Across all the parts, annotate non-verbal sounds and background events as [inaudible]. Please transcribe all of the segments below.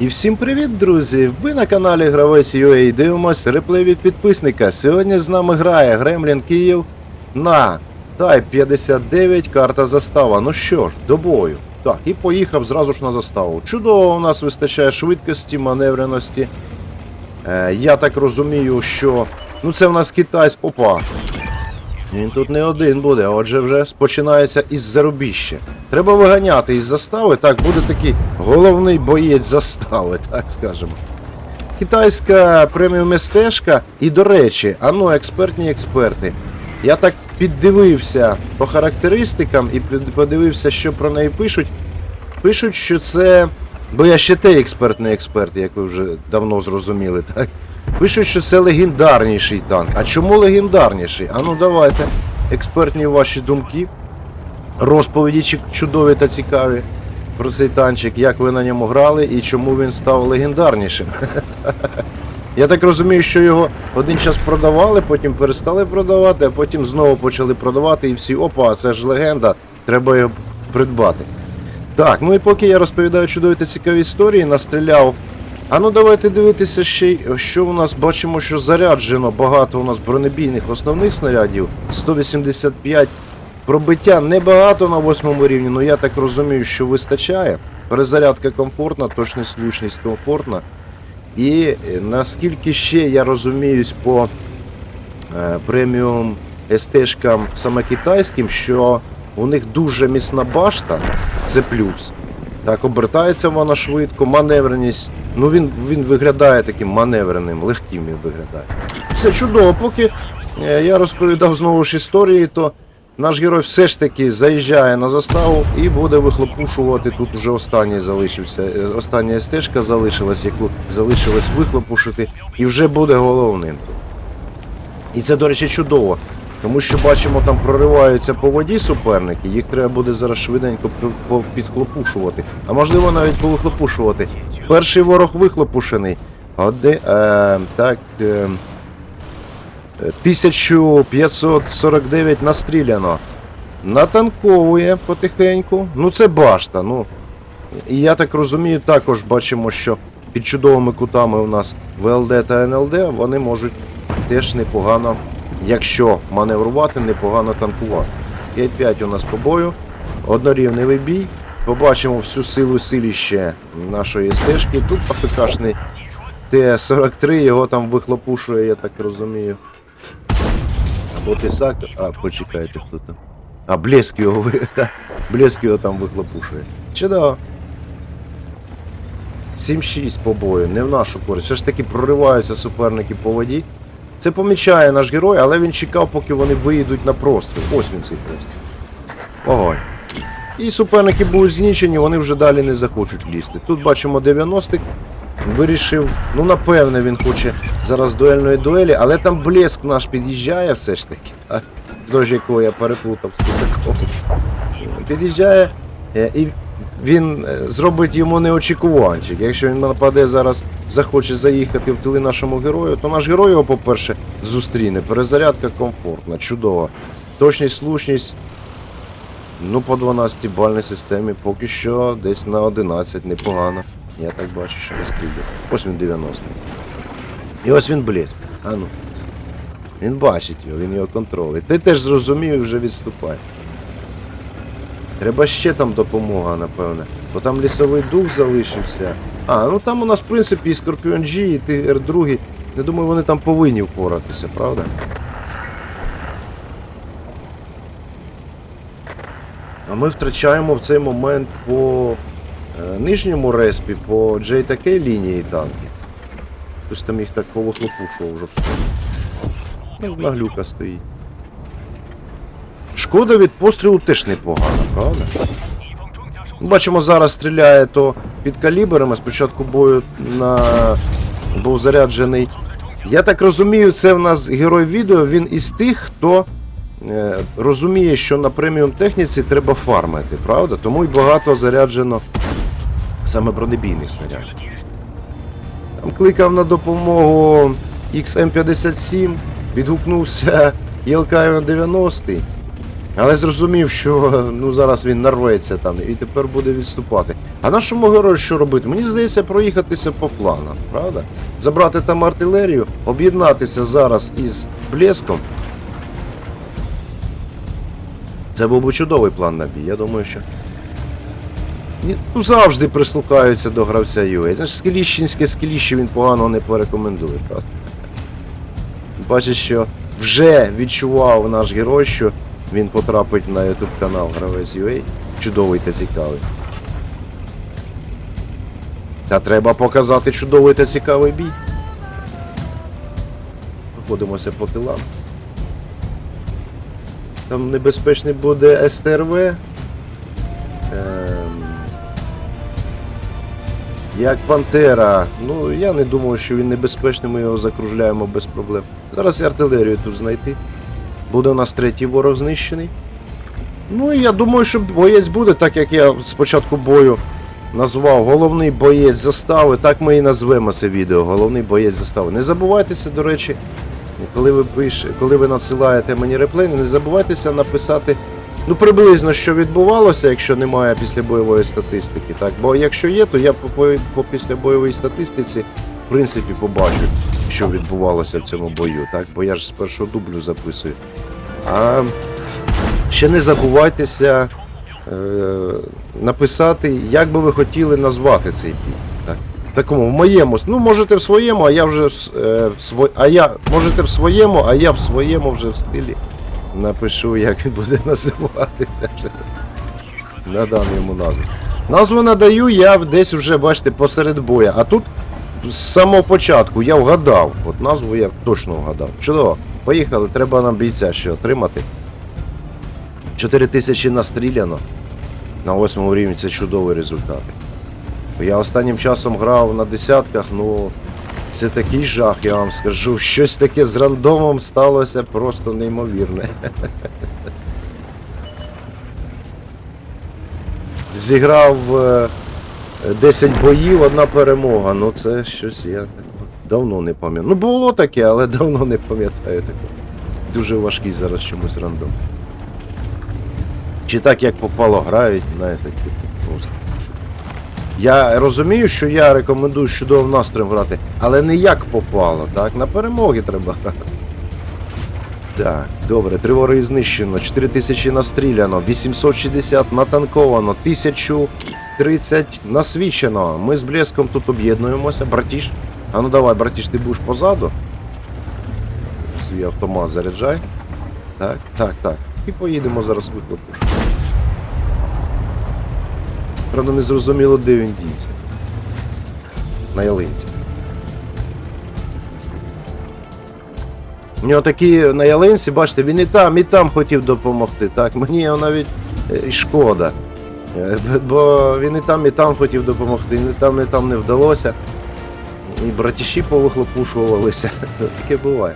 І всім привіт, друзі! Ви на каналі Гравець UA дивимось реплей від підписника. Сьогодні з нами грає Гремлін Київ на Type 59, карта застава. Ну що ж, до бою. Так, і поїхав зразу ж на заставу. Чудово, у нас вистачає швидкості, маневреності. Е, я так розумію, що. Ну це в нас китайсь. Опа. Він тут не один буде, отже вже починається із зарубіжжя. Треба виганяти із застави, так, буде такий головний боєць застави, [laughs] так скажемо. Китайська преміум стежка, і до речі, ано, експертні експерти. Я так піддивився по характеристикам і подивився, що про неї пишуть. Пишуть, що це. Бо я ще той експертний експерт, як ви вже давно зрозуміли, так? Пишуть, що це легендарніший танк. А чому легендарніший? А ну давайте. Експертні ваші думки. Розповіді чудові та цікаві про цей танчик, як ви на ньому грали і чому він став легендарнішим. [laughs] Я так розумію, що його один час продавали, потім перестали продавати, а потім знову почали продавати і всі, опа, це ж легенда, треба його придбати. Так, ну і поки я розповідаю чудові та цікаві історії, настріляв. А ну давайте дивитися ще, що у нас бачимо, що заряджено багато у нас бронебійних основних снарядів. 185 пробиття небагато на восьмому рівні, але я так розумію, що вистачає. Перезарядка комфортна, точність влучність комфортна. І е, наскільки ще я розуміюсь по е, преміум СТ-шкам саме китайським, що у них дуже міцна башта, це плюс. Так, обертається вона швидко, маневреність. Ну він, він виглядає таким маневреним, легким він виглядає. Все чудово, поки е, я розповідав знову ж історії, то наш герой все ж таки заїжджає на заставу і буде вихлопушувати. Тут уже останній залишився, е, остання стежка залишилась, яку залишилось вихлопушити, і вже буде головним. І це, до речі, чудово. Тому що бачимо, там прориваються по воді суперники, їх треба буде зараз швиденько підхлопушувати. А можливо навіть повихлопушувати. Перший ворог вихлопушений. Оди, е, так. Е, е, 1549 настріляно. Натанковує потихеньку. Ну це башта. Ну. І я так розумію, також бачимо, що під чудовими кутами у нас ВЛД та НЛД вони можуть теж непогано, якщо маневрувати, непогано танкувати. 5-5 у нас по бою, однорівневий бій. Побачимо всю силу силіще нашої стежки. Тут АФКшний Т-43, його там вихлопушує, я так розумію. Або Тисак. А, почекайте, хто там. А, блеск його ви. Блеск його там вихлопушує. Чудово. 7-6 по бою, не в нашу користь. Все ж таки прориваються суперники по воді. Це помічає наш герой, але він чекав, поки вони виїдуть на простріл. Ось він цей простріл. Огонь. І суперники будуть знічені, вони вже далі не захочуть лізти. Тут бачимо 90-к. Вирішив, ну напевне, він хоче зараз дуельної дуелі, але там блеск наш під'їжджає все ж таки. [laughs] Так? Тож якого я переплутав з. Під'їжджає е, і він е, зробить йому неочікуванчик. Якщо він нападе зараз, захоче заїхати в тили нашому герою, то наш герой його, по-перше, зустріне. Перезарядка комфортна, чудова. Точність, слушність. Ну, по 12 бальній системі поки що десь на 11 непогано. Я так бачу, що не стріляє. Ось він 90. І ось він блеск. А ну. Він бачить його, він його контролить. Ти теж зрозумів і вже відступай. Треба ще там допомога, напевне. Бо там лісовий дух залишився. А, ну там у нас, в принципі, і Скорпіон G, і Тигр 2. Я думаю, вони там повинні впоратися, правда? А ми втрачаємо в цей момент по е, нижньому респі, по JTK лінії танки. Хтось там їх так повихлопушував вже. Ну, наглюка стоїть. Шкода від пострілу теж непогана, правда? Бачимо, зараз стріляє то під калібрами. Спочатку бою на... був заряджений. Я так розумію, це в нас герой відео, він із тих, хто е, розуміє, що на преміум техніці треба фармити, правда? Тому й багато заряджено саме бронебійних снарядів. Там кликав на допомогу XM57, відгукнувся ілк 90 Але зрозумів, що ну зараз він нарветься там і тепер буде відступати. А нашому герою що робити? Мені здається, проїхатися по флангам, правда? Забрати там артилерію, об'єднатися зараз із блеском. Це був би чудовий план на бій. Я думаю, що. Ну, завжди прислухаються до гравця UA. Знаєш, скеліщинське скеліще він погано не порекомендує? Бачиш, що вже відчував наш герой, що він потрапить на YouTube канал Гравець. Чудовий та цікавий. Та треба показати чудовий та цікавий бій. Проходимося по тилам. Там небезпечний буде СТРВ. Ем... Як Пантера. Ну, я не думаю, що він небезпечний, ми його закружляємо без проблем. Зараз артилерію тут знайти. Буде у нас третій ворог знищений. Ну і я думаю, що боєць буде, так як я з початку бою назвав головний боєць застави. Так ми і назвемо це відео. Головний боєць застави. Не забувайтеся, до речі, коли ви пише, коли ви надсилаєте мені реплей, не забувайтеся написати ну приблизно що відбувалося, якщо немає післябойової статистики. Так? Бо якщо є, то я по, по, по післябойовій статистиці в принципі побачу, що відбувалося в цьому бою. Так? Бо я ж з першого дублю записую. А ще не забувайтеся е, написати, як би ви хотіли назвати цей бій. Так. Такому, в моєму, ну можете в своєму, а я вже е, в сво... а я можете в своєму, а я в своєму вже в стилі напишу, як він буде [laughs] називатися. Надам йому назву. Назву надаю я десь вже, бачите, посеред боя. А тут з самого початку я вгадав. От назву я точно вгадав. Чудово. Поїхали, треба нам бійця ще отримати. 4 тисячі настріляно. На восьмому рівні це чудовий результат. Я останнім часом грав на десятках, ну це такий жах, я вам скажу. Щось таке з рандомом сталося просто неймовірне. [laughs] Зіграв е, 10 боїв, одна перемога. Ну це щось я давно не пам'ятаю. Ну було таке, але давно не пам'ятаю таке. Дуже важкий зараз чомусь рандом. Чи так як попало грають, знаєте, просто. Я розумію, що я рекомендую з чудовим настроєм грати, але не як попало, так? На перемоги треба грати. Так, добре, три вороги знищено, 4000 настріляно, 860 натанковано, 1030 насвічено. Ми з блеском тут об'єднуємося, братіш. А ну давай, братіш, ти будеш позаду. Свій автомат заряджай. Так, так, так. І поїдемо зараз виклику. Правда, не зрозуміло, де він дівся. На ялинці. У нього такі на ялинці, бачите, він і там, і там хотів допомогти. Так, мені його навіть е, шкода. Бо він і там, і там хотів допомогти, і там, і там не вдалося. І братіші повихлопушувалися. [laughs] Таке буває.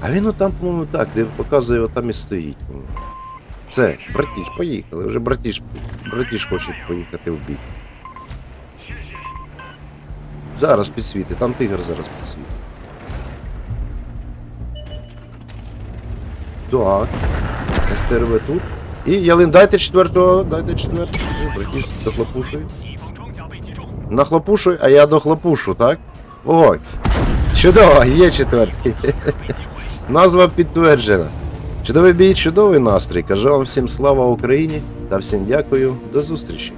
А він отам, по-моєму, так, де показує, отам і стоїть. Все, братіш, поїхали. Вже братіш, братіш хоче поїхати в бій. Зараз підсвіти, там тигр зараз підсвітить. Так. СТРВ тут. І Ялин, дайте четвертого, дайте четвертого. Братіш, дохлопушуй. Нахлопушуй, а я дохлопушу, так? Ой. Чудово, є четвертий. [laughs] Назва підтверджена. Чудовий бій, чудовий настрій. Кажу вам всім слава Україні та всім дякую. До зустрічі.